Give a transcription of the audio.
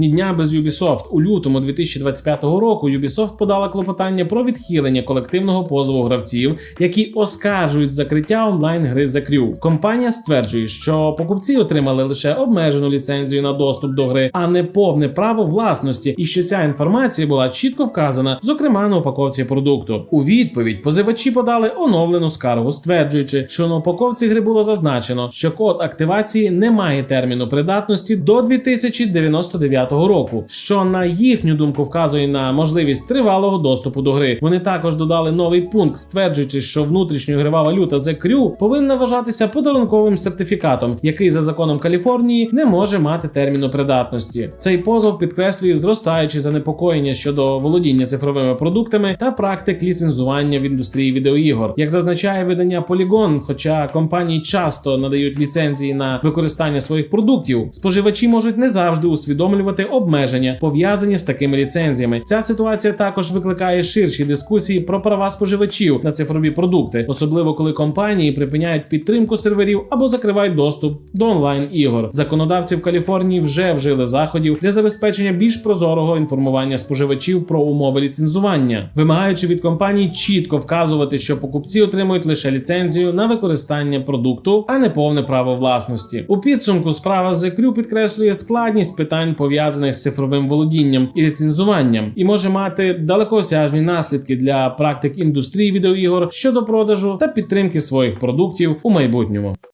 Ні дня без Ubisoft. у лютому 2025 року Ubisoft подала клопотання про відхилення колективного позову гравців, які оскаржують закриття онлайн гри The Crew. Компанія стверджує, що покупці отримали лише обмежену ліцензію на доступ до гри, а не повне право власності, і що ця інформація була чітко вказана, зокрема на упаковці продукту. У відповідь позивачі подали оновлену скаргу, стверджуючи, що на упаковці гри було зазначено, що код активації не має терміну придатності до 2099 року, що на їхню думку вказує на можливість тривалого доступу до гри. Вони також додали новий пункт, стверджуючи, що внутрішньогрива валюта The Crew повинна вважатися подарунковим сертифікатом, який за законом Каліфорнії не може мати терміну придатності. Цей позов підкреслює зростаючі занепокоєння щодо володіння цифровими продуктами та практик ліцензування в індустрії відеоігор. Як зазначає видання Polygon, хоча компанії часто надають ліцензії на використання своїх продуктів, споживачі можуть не завжди усвідомлювати обмеження, пов'язані з такими ліцензіями. Ця ситуація також викликає ширші дискусії про права споживачів на цифрові продукти, особливо коли компанії припиняють підтримку серверів або закривають доступ до онлайн ігор. Законодавці в Каліфорнії вже вжили заходів для забезпечення більш прозорого інформування споживачів про умови ліцензування, вимагаючи від компаній чітко вказувати, що покупці отримують лише ліцензію на використання продукту, а не повне право власності. У підсумку справа з Crew підкреслює складність питань пов'язаних з цифровим володінням і ліцензуванням, і може мати далекоосяжні наслідки для практик індустрії відеоігор щодо продажу та підтримки своїх продуктів у майбутньому.